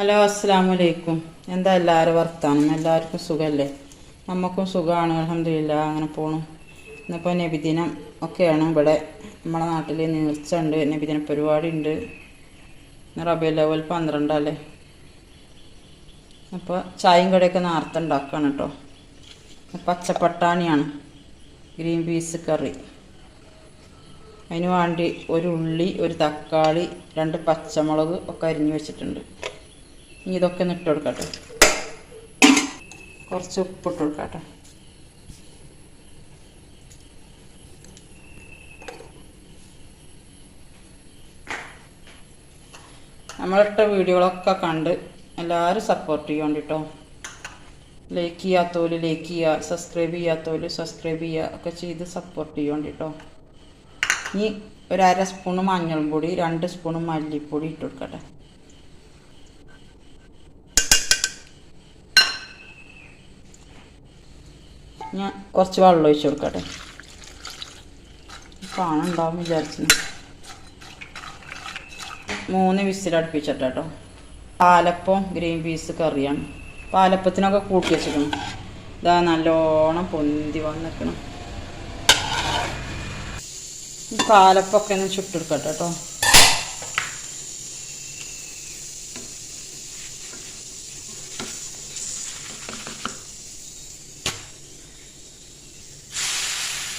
Hello അസ്സാം വലൈക്കും എന്താ എല്ലാവരും വർത്താനം? എല്ലാവർക്കും സുഖമല്ലേ നമുക്കും സുഖമാണ് അലഹമില്ല അങ്ങനെ പോണു. ഇന്നിപ്പോൾ നബിദിനം ഒക്കെയാണ് ഇവിടെ. നമ്മളെ നാട്ടിൽ നീർച്ച ഉണ്ട് നബിദിന പരിപാടി ഉണ്ട് റബിയ ലെവൽ പന്ത്രണ്ടല്ലേ? അപ്പോൾ ചായയും കടയൊക്കെ നേരത്തെ ഉണ്ടാക്കുകയാണ് കേട്ടോ പച്ചപ്പട്ടാണിയാണ് ഗ്രീൻ പീസ് കറി. അതിന് വേണ്ടി ഒരു ഉള്ളി ഒരു തക്കാളി രണ്ട് പച്ചമുളക് ഒക്കെ അരിഞ്ഞു വെച്ചിട്ടുണ്ട്. ഇതൊക്കെ ഒന്ന് ഇട്ട് കൊടുക്കട്ടെ. കുറച്ച് ഉപ്പിട്ട് കേട്ടോ നമ്മളിട്ട വീഡിയോകളൊക്കെ കണ്ട് എല്ലാവരും സപ്പോർട്ട് ചെയ്യാൻ കേട്ടോ ലൈക്ക് ചെയ്യാത്തോൽ ലൈക്ക് ചെയ്യുക സബ്സ്ക്രൈബ് ചെയ്യാത്തോൽ സബ്സ്ക്രൈബ് ചെയ്യുക ഒക്കെ ചെയ്ത് സപ്പോർട്ട് ചെയ്യാൻ കേട്ടോ ഇനി ഒരു അര സ്പൂണ് മഞ്ഞൾ പൊടി രണ്ട് സ്പൂണ് മല്ലിപ്പൊടി ഇട്ട് കൊടുക്കട്ടെ. ഞാൻ കുറച്ച് വെള്ളം ഒഴിച്ച് കൊടുക്കട്ടെ. കാണുണ്ടാവും വിചാരിച്ചു. മൂന്ന് വിസിലടുപ്പിച്ചിട്ട് കേട്ടോ. പാലപ്പം ഗ്രീൻ പീസ് കറിയാണ്. പാലപ്പത്തിനൊക്കെ കൂട്ടി വെച്ചിരിക്കണം ഇതാ നല്ലോണം പൊന്തി വന്നിക്കണം പാലപ്പൊക്കെ ഒന്ന് ചുട്ടെടുക്കട്ടെ കേട്ടോ.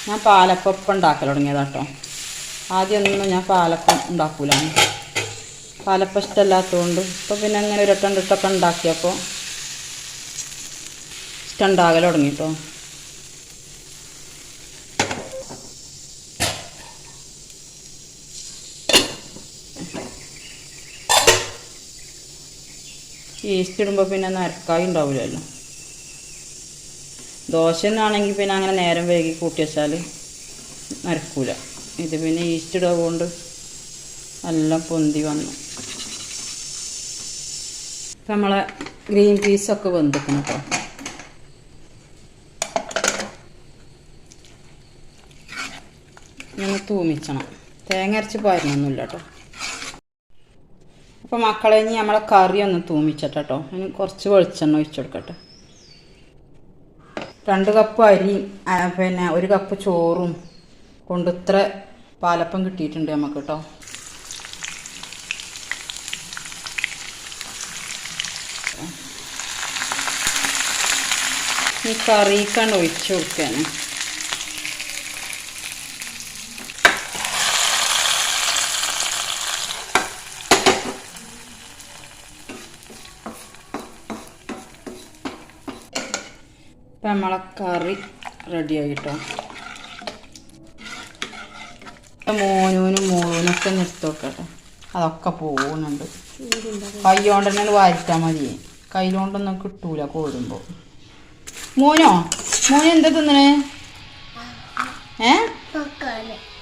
ഞാൻ പാലപ്പം ഉണ്ടാക്കൽ തുടങ്ങിയതാട്ടോ ആദ്യമൊന്നും ഞാൻ പാലപ്പം ഉണ്ടാക്കൂലാണ് പാലപ്പം ഇഷ്ടമല്ലാത്തതുകൊണ്ട് ഇപ്പം പിന്നെ അങ്ങനെ ഒരു ഒട്ടം ഇട്ടൊക്കെ ഉണ്ടാക്കിയപ്പോൾ ഇഷ്ടം ഉണ്ടാകൽ തുടങ്ങി കേട്ടോ ഈസ്റ്റ് ഇടുമ്പോൾ പിന്നെ നരക്കായി ഉണ്ടാവില്ലല്ലോ ദോശ എന്നാണെങ്കിൽ പിന്നെ അങ്ങനെ നേരം വൈകി കൂട്ടി വെച്ചാൽ നരക്കൂല ഇത് പിന്നെ ഈസ്റ്റ് ഇടുക കൊണ്ട് നല്ല പൊന്തി വന്നു. നമ്മളെ ഗ്രീൻ പീസൊക്കെ വെന്തിക്കണം കേട്ടോ ഇങ്ങനെ തൂമിച്ചണം. തേങ്ങ അരച്ച് പാരുന്നൊന്നുമില്ല കേട്ടോ അപ്പോൾ മക്കളെ ഇനി നമ്മളെ കറി ഒന്ന് തൂമിച്ചിട്ടോ അതിന് കുറച്ച് വെളിച്ചെണ്ണ ഒഴിച്ചു കൊടുക്കട്ടെ. രണ്ട് കപ്പ് അരി പിന്നെ ഒരു കപ്പ് ചോറും കൊണ്ട് ഇത്ര പാലപ്പം കിട്ടിയിട്ടുണ്ട് നമുക്ക് കേട്ടോ ഈ കറിക്കാണ്ട് ഒഴിച്ചു കൊടുക്കാന്. ഇപ്പം നമ്മളെ കറി റെഡിയായി കേട്ടോ മോനൂനും മോനൊക്കെ നിർത്തി വെക്കട്ടെ അതൊക്കെ പോകുന്നുണ്ട് കൈ കൊണ്ട് തന്നെ വാരിട്ടാൽ മതി. കയ്യിലോണ്ടൊന്നും കിട്ടൂല കോരുമ്പോൾ മോനോ? മോന് എന്താ തിന്നണേ? ഏ?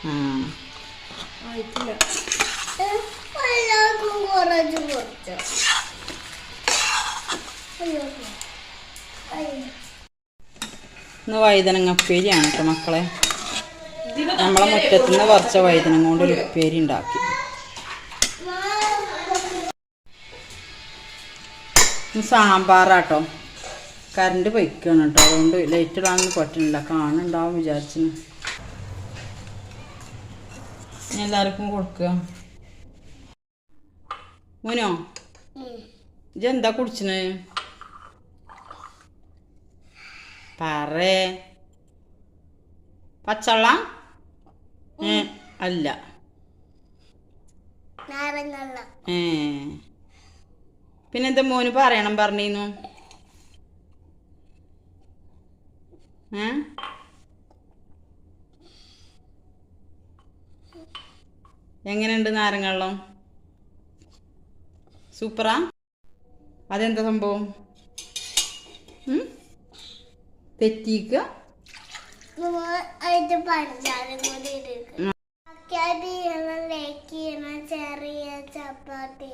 ആ. ഇന്ന് വഴുതനങ്ങ ഉപ്പേരിയാണ് കേട്ടോ മക്കളെ. നമ്മളെ മുറ്റത്തു നിന്ന് പറിച്ച വഴുതനങ്ങ കൊണ്ട് ഒരു ഉപ്പേരി ഉണ്ടാക്കി. സാമ്പാറാട്ടോ. കറണ്ട് പൊയ്ക്കാണ് കേട്ടോ അതുകൊണ്ട് ലൈറ്റ് ഇടാനൊന്നും പറ്റുന്നില്ല. കാണുന്നുണ്ടാവും വിചാരിച്ചു എല്ലാവർക്കും കൊടുക്കുക മോനോ? ഇജെന്താ കുടിച്ചത് പറേ. പച്ചവെള്ള? അല്ല. ഏ. പിന്നെന്താ മോന് പറയണം പറഞ്ഞിരുന്നു? ഏ? എങ്ങനെയുണ്ട് നാരങ്ങള്ളം സൂപ്പറാ? അതെന്താ സംഭവം? ഉം? തെറ്റിക്കുക പഞ്ചാര ചെറിയ ചപ്പാത്തി.